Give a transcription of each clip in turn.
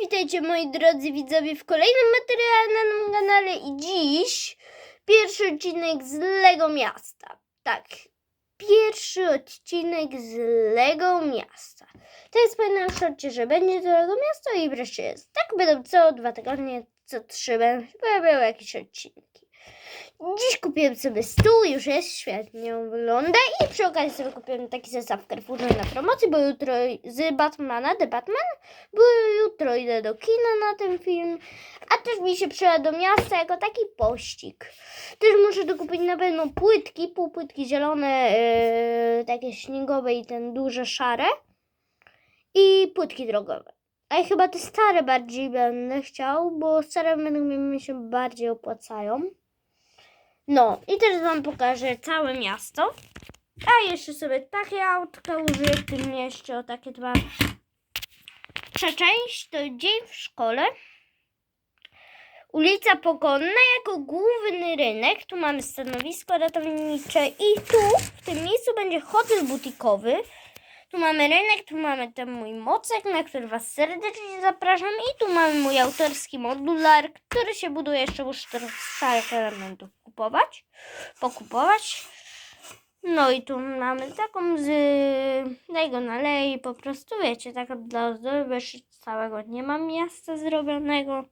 witajcie moi drodzy widzowie w kolejnym materiale na tym kanale i dziś pierwszy odcinek z Lego Miasta. Tak, pierwszy odcinek z Lego Miasta. To jest już odcinek, że będzie to Lego Miasto i wreszcie jest. Tak będą co dwa tygodnie, co trzy będą pojawiały jakieś odcinki. Dziś kupiłem sobie stół, już jest, świetnie wygląda i przy okazji sobie kupiłem taki zestaw Carrefourze na promocji, bo jutro z Batmana, The Batman, bo jutro idę do kina na ten film, a też mi się przyda do miasta jako taki pościg. Też muszę dokupić na pewno płytki, półpłytki zielone, yy, takie śniegowe i ten duże szare i płytki drogowe. A ja chyba te stare bardziej będę chciał, bo stare mnie mi się bardziej opłacają. No i też Wam pokażę całe miasto. A jeszcze sobie takie autka użyję w tym mieście, o takie dwa. Trzecia część to dzień w szkole. Ulica Pokonna jako główny rynek. Tu mamy stanowisko ratownicze i tu w tym miejscu będzie hotel butikowy. Tu mamy rynek, tu mamy ten mój mocek, na który Was serdecznie zapraszam. I tu mamy mój autorski modular, który się buduje jeszcze trochę starych elementów kupować, pokupować. No i tu mamy taką z tego nalei, po prostu wiecie, taka dla ozdoby, całego nie mam miasta zrobionego.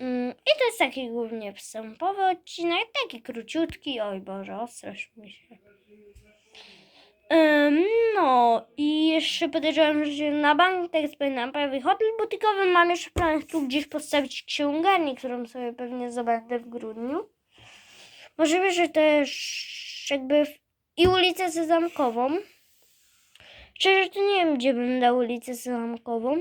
Mm, I to jest taki głównie wstępowy odcinek, taki króciutki, oj Boże, ostrość mi się. Ym, no i jeszcze podejrzewam, że na bank, tak wspominałam, pojawi hotel butikowy. Mam jeszcze w planach tu gdzieś postawić księgarnię, którą sobie pewnie zobaczę w grudniu. Możliwe, że też jakby w... i ulicę Sezamkową. Szczerze to nie wiem, gdzie bym dał ulicę Sezamkową.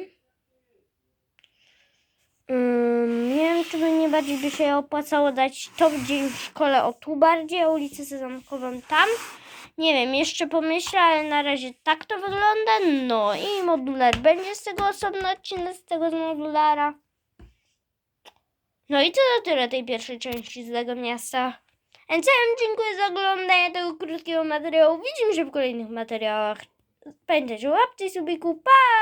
Ym, nie wiem, czy by nie bardziej by się opłacało dać to gdzieś w szkole o tu bardziej, a ulicę Sezamkową tam. Nie wiem, jeszcze pomyślę, ale na razie tak to wygląda. No i modular będzie z tego osobny odcinek, z tego z modulara. No i to na tyle tej pierwszej części z Lego Miasta. A ja dziękuję za oglądanie tego krótkiego materiału. Widzimy się w kolejnych materiałach. Pamiętajcie o łapce i subiku. Pa!